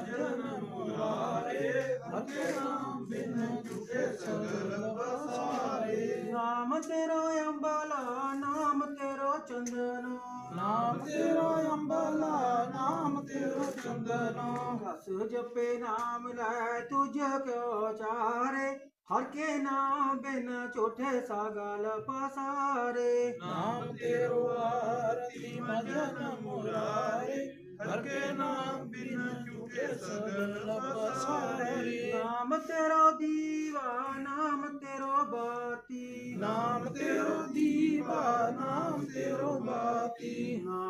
ਮਜਨ ਮੁਰਾਰੇ ਹਕੇ ਨਾਮ ਬਿਨ ਝੂਠੇ ਸਗਲ ਬਸਾਰੇ ਨਾਮ ਤੇਰੋ ਅੰਬਲਾ ਨਾਮ ਤੇਰੋ ਚੰਦਨ। ਨਾਮ ਤੇਰਾ ਅੰਬਲਾ ਨਾਮ ਤੇਰਾ ਚੰਦਨਾ। ਰਸ ਜਪੇ ਨਾਮ ਲੈ ਤੁਝ ਕਿਉ ਚਾਰੇ। ਹਰ ਕੇ ਨਾਮ ਬਿਨ ਝੂਠੇ ਸਗਲ ਪਸਾਰੇ। ਨਾਮ ਤੇਰੋ ਆਰਤੀ ਮਜਨ ਮੁਰਾਰੇ। ਹਕੇ ਨਾਮ ਬਿਨ ਝੂਠੇ ਸਗਲ ਬਸਾਰੇ ਨਾਮ ਤੇਰੋ ਦੀਵਾ ਨਾਮ ਤੇਰੋ ਬਾਤੀ। ਨਾਮ ਤੇਰੋ ਦੀਵਾ ਨਾਮ ਤੇਰੋ ਬਾਤੀ। ਨਾਮ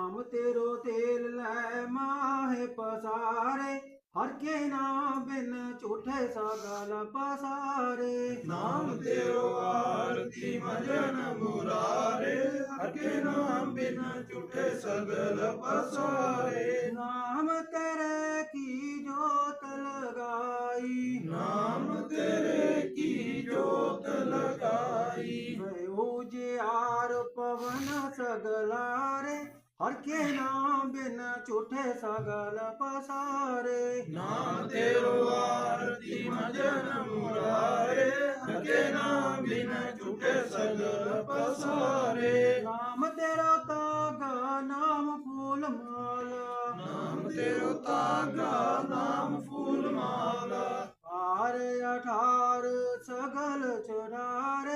ਹਰ ਕੇ ਨਾਮ ਬਿਨ ਝੂਠੇ ਸਗਲ ਪਸਾਰੇ ਨਾਮ ਤੇਰੋ ਆਰਤੀ ਮਜਨ ਮੁਰਾਰੇ ਹਕੇ ਨਾਮ ਬਿਨ ਝੂਠੇ ਸਗਲ ਬਸਾਰੇ ਨਾਮ ਤੇਰੇ ਕੀ ਜੋਤ ਲਗਾਈ? ਨਾਮ ਤੇਰੇ ਕੀ ਜੋਤ ਲਗਾਈ? ਭਇਓ ਜਿਆਰ ਪਵਨ ਸਗਲਾਰੇ ਹਰ ਕੇ ਨਾਮ ਬਿਨ ਝੂਠੇ ਸਗਲ ਪਸਾਰੇ। ਨਾਮ ਤੇਰੋ ਆਰਤੀ ਮਜਨ ਮੁਰਾਰੇ ਹਕੇ ਨਾਮ ਬਿਨ ਝੂਠੇ ਸਗਲ ਬਸਾਰੇ ਨਾਮ ਤੇਰਾ ਤਾਗਾ ਨਾਮ ਫੂਲ ਮਾਲਾ। ਨਾਮ ਤੇਰੋ ਤਾਗਾ ਨਾਮ ਫੂਲ ਮਾਲਾ। ਆਰ ਅਠਾਰ ਸਗਲ ਚੁਰਾਰੇ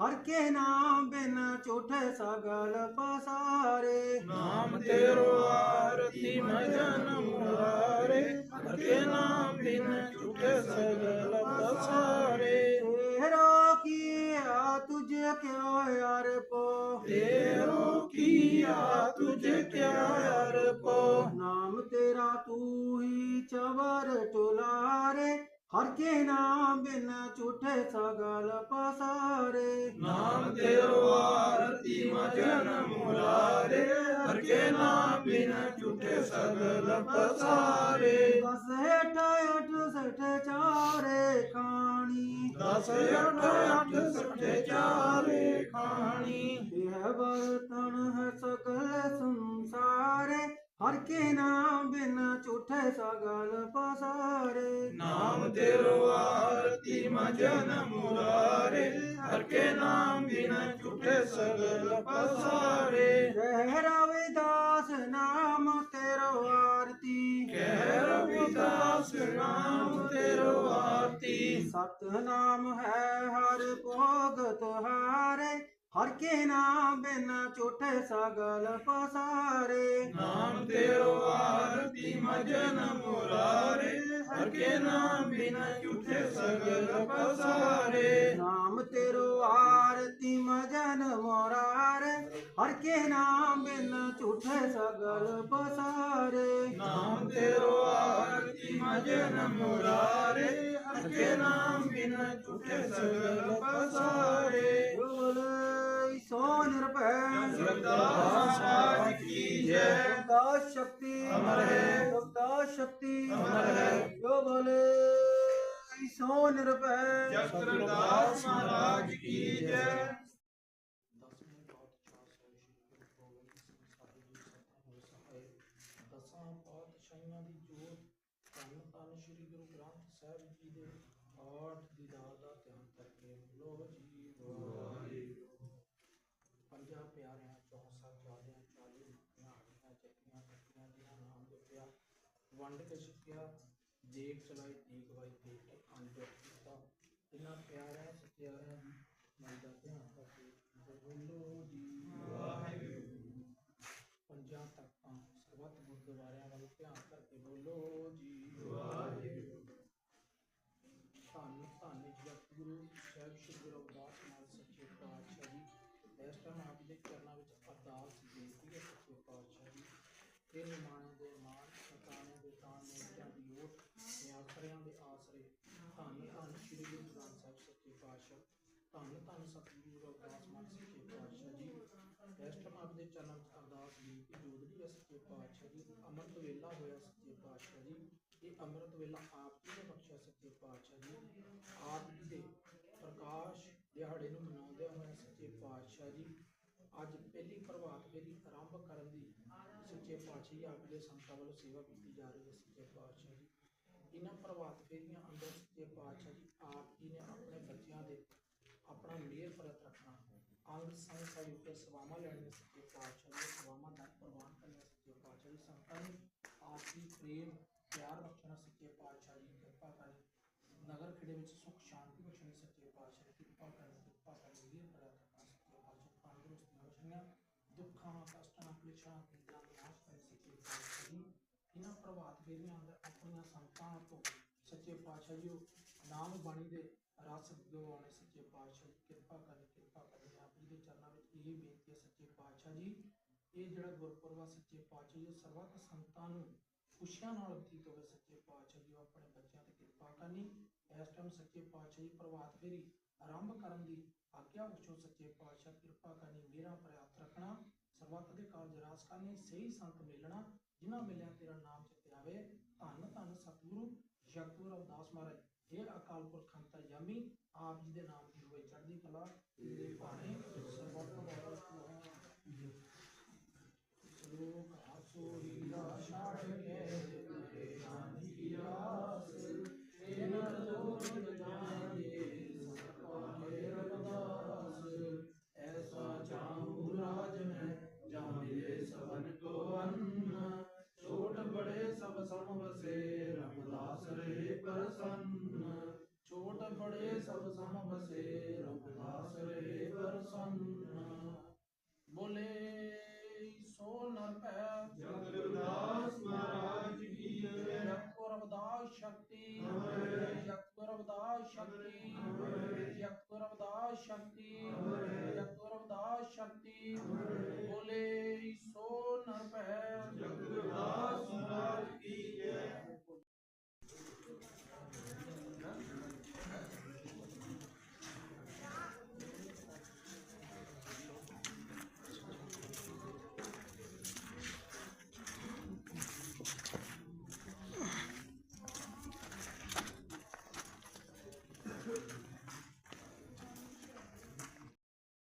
ਹਰ ਕੇ ਨਾਮ ਬਿਨ ਝੂਠੇ ਸਗਲ ਪਸਾਰੇ। ਨਾਮ ਤੇਰੋ ਆਰਤੀ ਮਜਨ ਮੁਰਾਰੇ। ਹਕੇ ਨਾਮ ਬਿਨ ਝੂਠੇ ਸਗਲ ਬਸਾਰੇ ਤੇਰਾ ਕੀਆ ਤੁਝੇ ਕਿਉ ਯਾਰ ਪੋ। ਤੇਰੋ ਕੀਆ ਤੁਝੇ ਕਿਆ ਅਰਪੋ ਨਾਮ ਤੇਰਾ ਤੂੰ ਹੀ ਚਵਰ ਟੁਲਾਰੇ। ਹਰ ਕੇ ਨਾਮ ਬਿਨ ਝੂਠੇ ਸਗਲ ਪਸਾਰੇ। ਨਾਮ ਤੇਰੋ ਆਰਤੀ ਮਜਨ ਮੁਰਾਰੇ ਹਰਕੇ ਨਾਮ ਬਿਨ ਝੂਠੇ ਸਗਲ ਪਸਾਰੇ। ਦਸ ਹੇਠ ਅਠ ਸਠ ਚਾਰੇ ਖਾਣੀ। ਦਸ ਅੱਠ ਅੱਠ ਸੱਠੇ ਚਾਰੇ ਖਾਣੀ। ਇਹ ਬਰਤਨ ਹੈ ਸਗਲ ਸੰਸਾਰੇ। ਹਰ ਕੇ ਨਾਮ ਬਿਨ ਝੂਠੇ ਸਗਲ ਪਸਾਰੇ ਨਾਮ ਤੇਰੋ ਆਰਤੀ ਮਜਨ ਮੁਰਾਰੇ। ਹਰਕੇ ਨਾਮ ਬਿਨ ਝੂਠੇ ਸਗਲ ਪਸਾਰੇ ਕਹਿ ਰਵਿਦਾਸ ਨਾਮ ਤੇਰੋ ਆਰਤੀ। ਕਹਿ ਰਵਿਦਾਸ ਨਾਮ ਤੇਰੋ ਆਰਤੀ। ਸਤਨਾਮ ਹੈ ਹਰ ਭੋਗਤ ਹਾਰੇ ਹਰ ਕੇ ਨਾਮ ਬਿਨ ਝੂਠੇ ਸਗਲ ਪਸਾਰੇ। ਨਾਮ ਤੇਰੋ ਆਰਤੀ ਮਜਨ ਮੁਰਾਰੇ। ਹਰਕੇ ਨਾਮ ਬਿਨ ਝੂਠੇ ਸਗਲ ਪਸਾਰੇ। ਨਾਮ ਤੇਰੋ ਆਰਤੀ ਮਜਨ ਮੋਰਾਰੇ। ਹਰ ਕੇ ਨਾਮ ਬਿਨ ਝੂਠੇ ਸਗਲ ਪਸਾਰੇ। ਨਾਮ ਤੇਰੋ ਆਰਤੀ ਮਜਨ ਮੁਰਾਰੇ। ਹਰਕੇ ਨਾਮ ਬਿਨ ਝੂਠੇ ਸਗਲ ਪਸਾਰੇ। ਬੋਲੇ ਸੋ ਨਿਰਭੈ ਰਵਿਦਾਸ ਮਹਾਰਾਜ ਕੀ ਜੈ। ਰਵਿਦਾਸ ਸ਼ਕਤੀ ਅਮਰ ਹੈ। ਰਵਿਦਾਸ ਸ਼ਕਤੀ ਅਮਰ ਹੈ। ਜੋ ਬੋਲੇ ਸੋ ਨਿਰਭੈ ਜਗਤਰਦਾਸ ਮਹਾਰਾਜ ਕੀ ਜੈ ਪਾਤਸ਼ਾਹ ਦੀ ਜੋਤ ਧੰਨ ਧੰਨ ਸ੍ਰੀ ਗੁਰੂ ਗ੍ਰੰਥ ਸਾਹਿਬ ਜੀ ਦੇ ਪਾਠ ਦੀ ਮਨ ਦਾ ਧਿਆਨ ਕਰਕੇ ਬੋਲੋ ਜੀ। ਵਾਹਿਗੁਰੂ ਪੰਜਾਂ ਤੱਕਾਂ ਸਰਬੱਤ ਗੁਰਦੁਆਰਿਆਂ ਵੱਲ ਧਿਆਨ ਕਰਕੇ ਬੋਲੋ ਜੀ। ਵਾਹਿਗੁਰੂ ਧੰਨ ਧੰਨ ਜਗਤਗੁਰੂ ਸਾਹਿਬ ਸ਼੍ਰੀ ਗੁਰੂ ਰਵਿਦਾਸ ਮਹਾਰਾਜ ਸੱਚੇ ਪਾਤਸ਼ਾਹ ਜੀ। ਇਸ ਟਾਈਮ ਆਪ ਜੀ ਦੇ ਚਰਨਾਂ ਵਿੱਚ ਅਰਦਾਸ ਬੇਨਤੀ ਹੈ, ਸੱਚੇ ਪਾਤਸ਼ਾਹ ਜੀ। ਤੇ ਨਿਮਾਣੇ ਦੇ ਮਾਣ ਸਤਾਣੇ ਦੇ ਤਾਣ ਨੇਤਿਆਂ ਦੀ ਓਟ ਤੇ ਆਸਰਿਆਂ ਦੇ ਆਸਰੇ ਧੰਨ ਧੰਨ ਸ਼੍ਰੀ ਗੁਰੂ ਗ੍ਰੰਥ ਸਾਹਿਬ ਸੱਚੇ ਪਾਤਸ਼ਾਹ, ਧੰਨ ਧੰਨ ਸਤਿਗੁਰੂ ਰਵਿਦਾਸ ਮਹਾਰਾਜ ਸੱਚੇ ਪਾਤਸ਼ਾਹ ਜੀ। ਇਸ ਟਾਈਮ ਆਪ ਦੇ ਚਰਨਾਂ ਵਿੱਚ ਅਰਦਾਸ ਬੇਨਤੀ ਜੋਦੜੀ ਹੈ ਸੱਚੇ ਪਾਤਸ਼ਾਹ ਜੀ, ਅੰਮ੍ਰਿਤ ਵੇਲਾ ਹੋਇਆ ਸੱਚੇ ਪਾਤਸ਼ਾਹ ਜੀ। ਇਹ ਅੰਮ੍ਰਿਤ ਵੇਲਾ ਆਪ ਜੀ ਨੇ ਬਖਸ਼ਿਆ ਸੱਚੇ ਪਾਤਸ਼ਾਹ ਜੀ। ਆਪ ਜੀ ਦੇ ਪ੍ਰਕਾਸ਼ ਦਿਹਾੜੇ ਨੂੰ ਮਨਾਉਂਦੇ ਹੋਏ ਸੱਚੇ ਪਾਤਸ਼ਾਹ ਜੀ। ਅੱਜ ਪਹਿਲੀ ਪ੍ਰਭਾਤ ਫੇਰੀ ਆਰੰਭ ਕਰਨ ਦੀ ਸੱਚੇ ਪਾਤਸ਼ਾਹ ਜੀ, ਆਪ ਜੀ ਦੇ ਸੰਤਾਂ ਵੱਲੋਂ ਸੇਵਾ ਕੀਤੀ ਜਾ ਰਹੀ ਹੈ ਸੱਚੇ ਪਾਤਸ਼ਾਹ ਜੀ। ਇਹਨਾਂ ਪ੍ਰਭਾਤ ਫੇਰੀਆਂ ਅੰਦਰ ਸੱਚੇ ਪਾਤਸ਼ਾਹ ਜੀ, ਆਪ ਜੀ ਨੇ ਆਪਣੇ ਬੱਚਿਆਂ ਦੇ ਆਪਣਾ ਮੇਰ ਪ੍ਰਤ ਰੱਖਣਾ। ਅੰਗ ਸੰਗ ਸਹਿਯੋਗ ਕੇ ਸੇਵਾਵਾਂ ਲੈਣੀਆਂ ਸੱਚੇ ਪਾਤਸ਼ਾਹ ਜੀ, ਸੇਵਾਵਾਂ ਦਾ ਪ੍ਰਵਾਨ ਕਰਨਾ ਸੱਚੇ ਪਾਤਸ਼ਾਹ ਜੀ ਸੰਤਾਂ ਨੂੰ ਆਪ ਜੀ ਪ੍ਰੇਮ, ਪਿਆਰ ਬਖਸ਼ਣਾ ਸੱਚੇ ਪਾਤਸ਼ਾਹ ਜੀ ਕਿਰਪਾ ਕਰੇ। ਨਗਰ ਖੇੜੇ ਵਿੱਚ ਸੁਖ ਸ਼ਾਂਤੀ ਬਖਸ਼ਣੀ ਸੱਚੇ ਪਾਤਸ਼ਾਹ ਜੀ ਕਿਰਪਾ ਕਰੇ ਕਿਰਪਾ ਕਰੇ ਮੇਰ ਪ੍ਰਤ ਰੱਖਣਾ ਸੱਚੇ ਪਾਤਸ਼ਾਹ ਤੰਦਰੁਸਤੀਆਂ ਬਖਸ਼ਣੀਆਂ ਦੁੱਖਾਂ ਕਸ਼ਟਾਂ ਕਲੇਸ਼ਾਂ ਪੀੜਾਂ ਦਾ ਨਾਸ਼ ਕਰੇ ਸੱਚੇ ਪਾਤਸ਼ਾਹ ਜੀ ਇਹਨਾਂ ਪ੍ਰਭਾਤ ਫੇਰੀਆਂ ਅੰਦਰ ਆਪਣੀਆਂ ਸੰਤਾਂ ਤੋਂ ਸੱਚੇ ਪਾਤਸ਼ਾਹ ਜੀ, ਉਹ ਨਾਮ ਬਾਣੀ ਦੇ ਰਸ ਦਿਵਾਉਣੇ ਸੱਚੇ ਪਾਤਸ਼ਾਹ ਜੀ ਕਿਰਪਾ ਕਰੇ ਕਿਰਪਾ ਕਰੇ ਆਪ ਜੀ ਦੇ ਚਰਨਾਂ ਵਿੱਚ ਇਹ ਬੇਨਤੀ ਹੈ ਸੱਚੇ ਪਾਤਸ਼ਾਹ ਜੀ। ਇਹ ਜਿਹੜਾ ਗੁਰਪੁਰਬ ਆ ਸੱਚੇ ਪਾਤਸ਼ਾਹ ਜੀ, ਉਹ ਸਰਬੱਤ ਸੰਤਾਂ ਨੂੰ ਖੁਸ਼ੀਆਂ ਨਾਲ ਬਤੀਤ ਹੋਵੇ ਸੱਚੇ ਪਾਤਸ਼ਾਹ ਜੀ, ਉਹ ਆਪਣੇ ਬੱਚਿਆਂ ਤੇ ਕਿਰਪਾ ਕਰਨੀ। ਇਸ ਟਾਈਮ ਸੱਚੇ ਪਾਤਸ਼ਾਹ ਜੀ, ਪ੍ਰਭਾਤ ਫੇਰੀ ਆਰੰਭ ਕਰਨ ਦੀ ਆਗਿਆ ਬਖਸ਼ੋ ਸੱਚੇ ਪਾਤਸ਼ਾਹ, ਕਿਰਪਾ ਕਰਨੀ, ਮੇਰਾ ਪ੍ਰਯਾਤ ਰੱਖਣਾ, ਸਰਬੱਤ ਦੇ ਕਾਰਜ ਰਾਸ ਕਰਨੇ, ਸਹੀ ਸੰਤ ਮਿਲਣਾ, ਜਿਨ੍ਹਾਂ ਮਿਲਿਆ ਤੇਰਾ ਨਾਮ ਚਿਤ ਆਵੇ ਧੰਨ ਧੰਨ ਸਤਿਗੁਰੂ ਜਗਤਗੁਰੂ ਰਵਿਦਾਸ ਮਹਾਰਾਜ ਇਹ ਅਕਾਲ ਪੁਰਖ ਅੰਤਰ ਯਾਮੀ ਆਪ ਜੀ ਦੇ ਨਾਮ ਦੀ ਹੋਵੇ ਚੜ੍ਹਦੀ ਕਲਾ ਦੇ ਭਾਣੇ ਸਰਬੱਤ ਵਾਲਾ ਲੋਕ ਆਸੋਰੀ ਦਾ ਛਾੜ ਕੇ ਸੋ ਨਰ ਪੈ ਜਗ ਰਵਿਦਾਸ ਮਹਾਰਾਜ ਕੀ ਜੈ। ਜਗਤ ਰਵਦਾਸ ਸ਼ਕਤੀ ਅਮਰ। ਜਗਤ ਰਵਦਾਸ ਸ਼ਕਤੀ ਅਮਰ। ਜਗਤ ਰਵਦਾਸ ਸ਼ਕਤੀ ਅਮਰ। ਜਗਤ ਰਵਦਾਸ ਸ਼ਕਤੀ ਅਮਰ।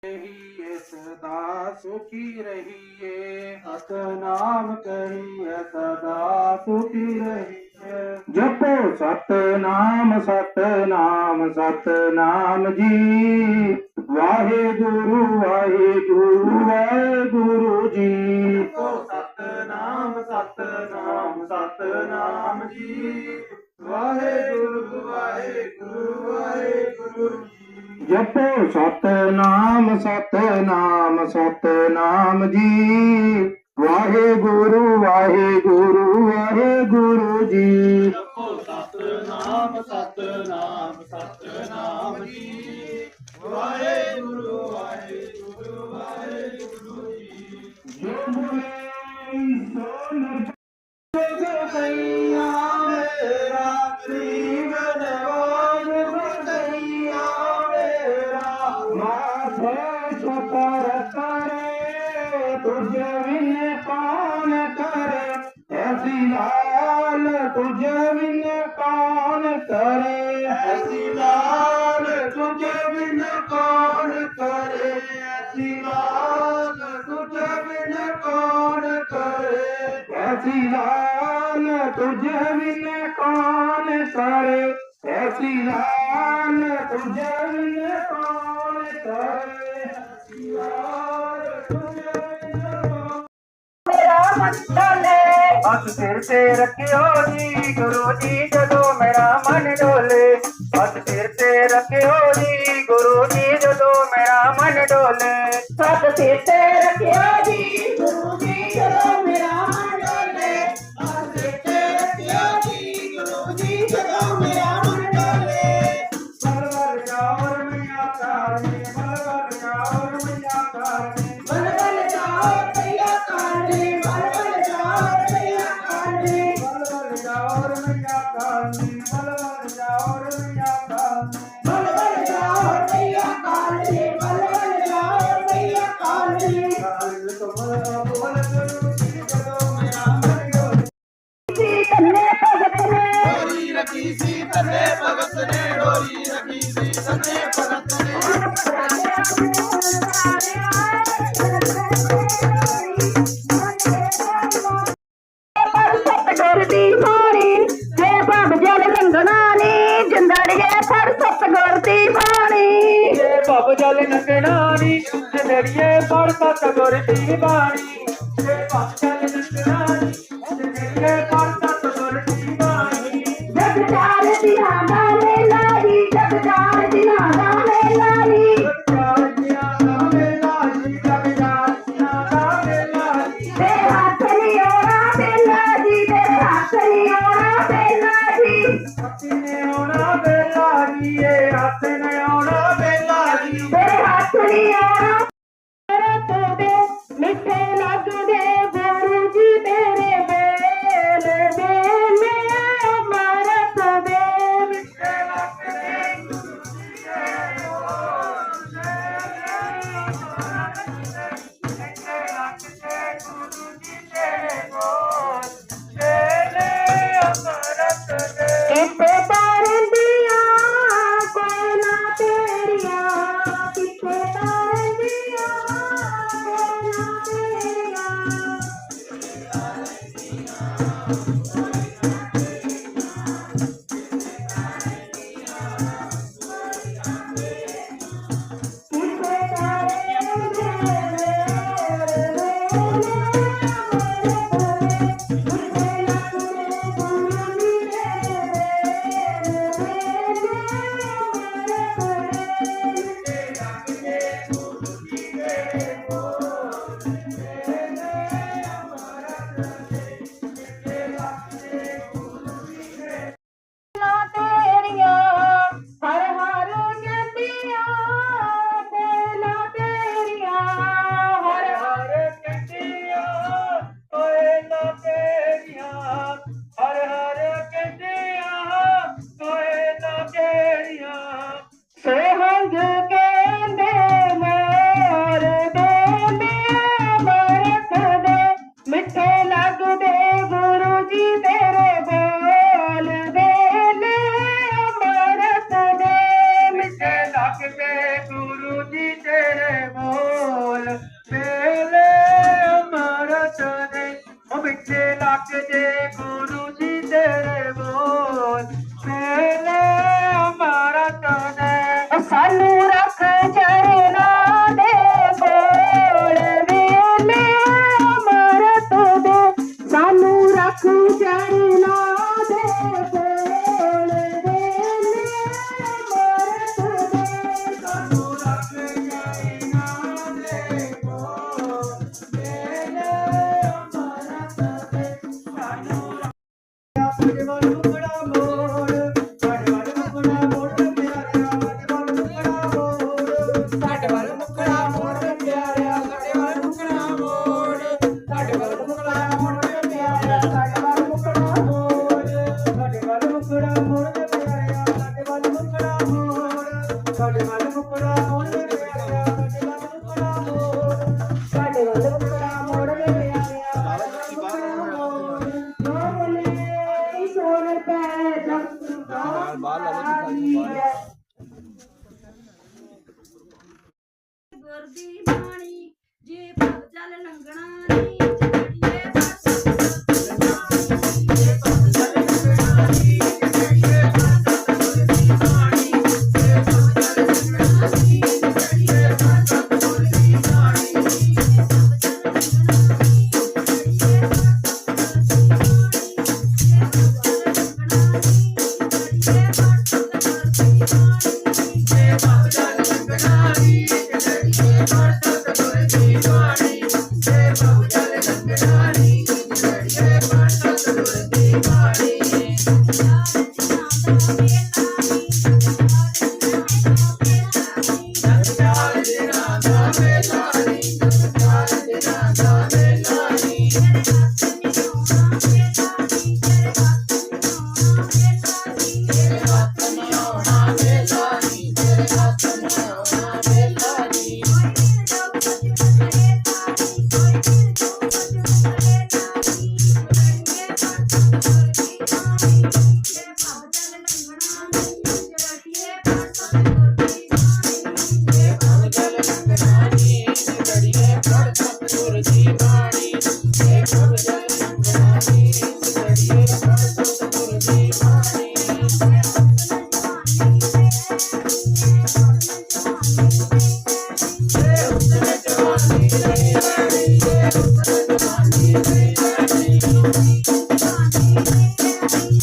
ਰਹੀਏ ਸਦਾ ਸੁਖੀ ਰਹੀਏ। ਸਤਨਾਮ ਕਰੀਏ ਸਦਾ ਸੁਖੀ ਰਹੀਏ। ਜਪੋ ਸਤਨਾਮ ਸਤਨਾਮ ਸਤਨਾਮ ਜੀ। ਵਾਹਿਗੁਰੂ ਵਾਹਿਗੁਰੂ ਵਾਹਿਗੁਰੂ ਜੀ। ਜਪੋ ਸਤਨਾਮ ਸਤਨਾਮ ਸਤਨਾਮ ਜੀ। ਵਾਹਿਗੁਰੂ ਵਾਹਿਗੁਰੂ ਵਾਹਿਗੁਰੂ ਜੀ। ਜਪੋ ਸਤਨਾਮ ਸਤਨਾਮ ਸਤਨਾਮ ਜੀ। ਵਾਹਿਗੁਰੂ ਵਾਹਿਗੁਰੂ ਵਾਹਿਗੁਰੂ ਜੀ। ਜਪੋ ਸਤਨਾਮ ਸਤਨਾਮ ਸਤਨਾਮ ਜੀ। ਵਾਹਿਗੁਰੂ ਵਾਹਿਗੁਰੂ ਵਾਹਿਗੁਰੂ ਜੀ। ਜੋ ਬੋਲੇ ਸੋ ਨਰ ਤੁਝ ਵਿਨ ਕੌਣ ਹੱਥ ਸਿਰ ਤੇ ਰੱਖਿਓ ਜੀ, ਗੁਰੂ ਜੀ, ਜਦੋਂ ਮੇਰਾ ਮਨ ਡੋਲੇ। ਹੱਥ ਸਿਰ ਤੇ ਰੱਖਿਓ ਜੀ, ਗੁਰੂ ਜੀ, ਜਦੋਂ ਮੇਰਾ ਮਨ ਡੋਲੇ। ਸਤ ਸਿਰ ਤੇ ਰੱਖਿਓ ਜੀ, ਗੁਰੂ ਜੀ ਡੋਰੀ ਰੱਖੀ ਸੀ ਤਨੇ ਭਗਤ ਨੇ ਡੋਰੀ ਰੱਖੀ ਸੀ ਤਨੇ ਭਗਤ ਨੇ ਡਰਦੀ ਮਾਰੀ ਹੈ ਭਬ ਜਲ ਰੰਗਣਾ ਨੀ ਜਿੰਦੜੀਏ ਫੜ ਸਤਗੁਰ ਦੀ ਬਾਣੀ ਜੇ ਭਵ ਜਲ ਨੰਗਣਾ ਨੀ ਜਨੜੀਏ ਪੜ ਸਤ ਗੁਰ ਦੀ ਬਾਣੀ। ਦੇ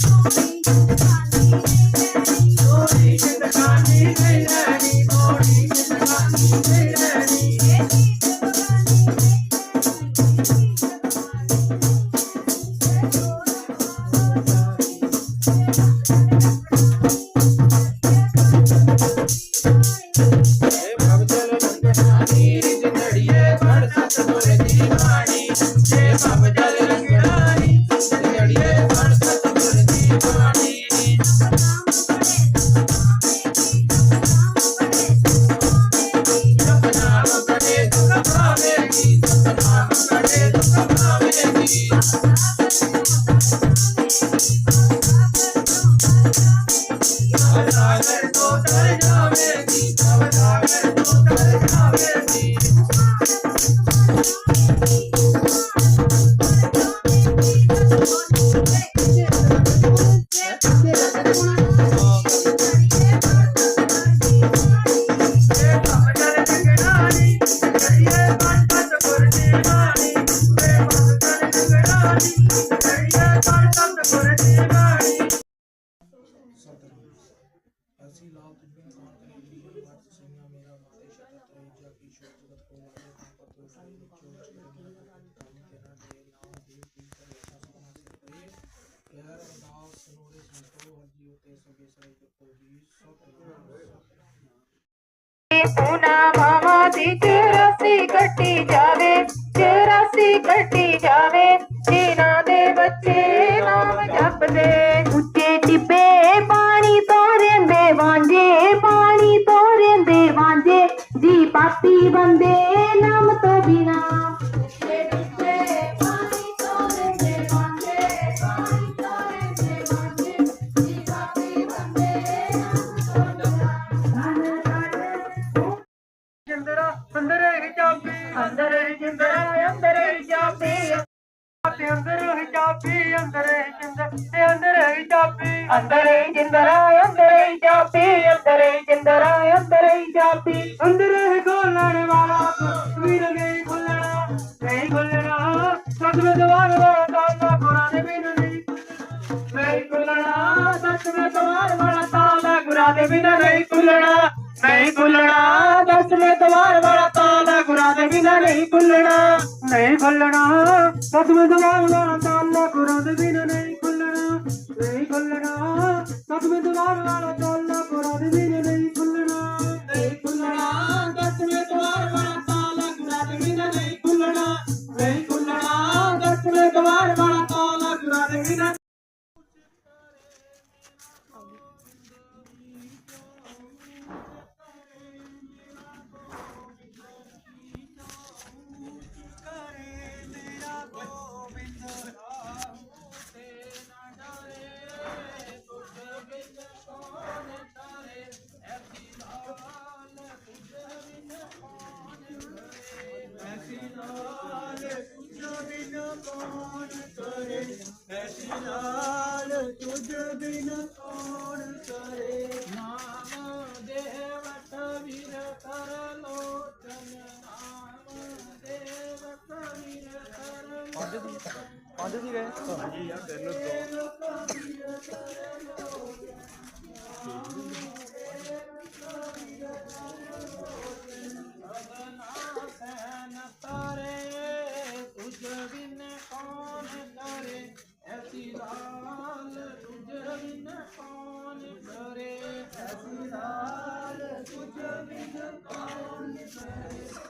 You. ਕਰੀਏ ਲਾਲ ਤੁਝੇ ਕਾਨ ਕਰੇ ਮਤ ਸਈਆ ਮੇਰਾ ਮਾਤੇ ਸ਼ਬਦ ਤਰੇ ਜਾ ਕੀ ਸ਼ੋਕ ਜਗਤ ਕੋ ਲਾਗੇ ਤਾਂ ਪਤੋ ਸੋਈ ਨਿਚੋ ਚਿਰ ਮੇਰਾ ਤੇਰਾ ਦੇ ਨਾਮ ਦੇ ਕੀ ਕਰੇ ਸਤਨਾ ਸੇ ਕਰੇ ਯਾਰ ਅਰਦਾਸ ਸੁਨੋਰੇ ਸੰਤੋ ਹਰਜੀਓ ਤੇ ਸਗੇ ਸਰੇ ਕੋ ਜੀ ਸਤਨਾਮ ਪੂਨਾ ਮਾਮਾ ਦੀ ਚੁਰਾਸੀ ਕੱਟੀ ਜਾਵੇ ਚੁਰਾਸੀ ਕੱਟੀ ਜਾਵੇ ਜਿਨ੍ਹਾਂ ਦੇ ਬੱਚੇ ਨਾਮ ਜਪਦੇ ਉੱਚੇ ਟਿੱਬੇ ਪਾਣੀ ਤੋਰਨ ਦੇ ਵਾਂਝੇ ਪਾਣੀ ਤੋਰਨ ਦੇ ਵਾਂਝੇ ਜੀ ਪਾਪੀ ਬੰਦੇ ਨਾਮ ਤੋਂ ਬਿਨਾ ਸਤਵੇਂ ਦਵਾਰ ਵਾਲਾ ਤਾਲਾ ਕੁਰਾਨ ਬਿਨ ਨਹੀਂ। ਨਹੀਂ ਖੁੱਲਣਾ ਸਤਵੇਂ ਦਵਾਰ ਵਾਲਾ ਤਾਲਾ ਗੁਰਾਂ ਦੇ ਬਿਨ ਨਹੀਂ ਖੁੱਲਣਾ ਨਹੀਂ ਖੁੱਲਣਾ ਦਸਵੇਂ ਦਵਾਰ ਵਾਲਾ ਤਾਲਾ ਗੁਰਾਂ ਦੇ ਬਿਨ ਨਹੀਂ ਖੁੱਲਣਾ ਨਹੀਂ ਖੁੱਲਣਾ ਸਤਵੇਂ ਦਵਾਰ ਵਾਲਾ ਤਾਲਾ ਗੁਰਾਂ ਦੇ ਬਿਨ ਨਹੀਂ ਖੁੱਲਣਾ ਨਹੀਂ ਖੁੱਲਣਾ ਸਤਵੇਂ ਦਵਾਰ ਵਾਲਾ ਤਾਲਾ ਗੁਰਾਂ ਦੇ ਬਿਨ ਲੋਚਨ ਸੈਨ ਤਾਰੇ ਤੁਝ ਬਿਨ ਕੌਣ ਕਰੇ ਐਸੀ ਲਾਲ ਤੁਝ ਬਿਨ ਕੌਣ ਕਰੇ ਐਸੀ ਲਾਲ ਤੁਝ ਕੌਣ ਕਰੇ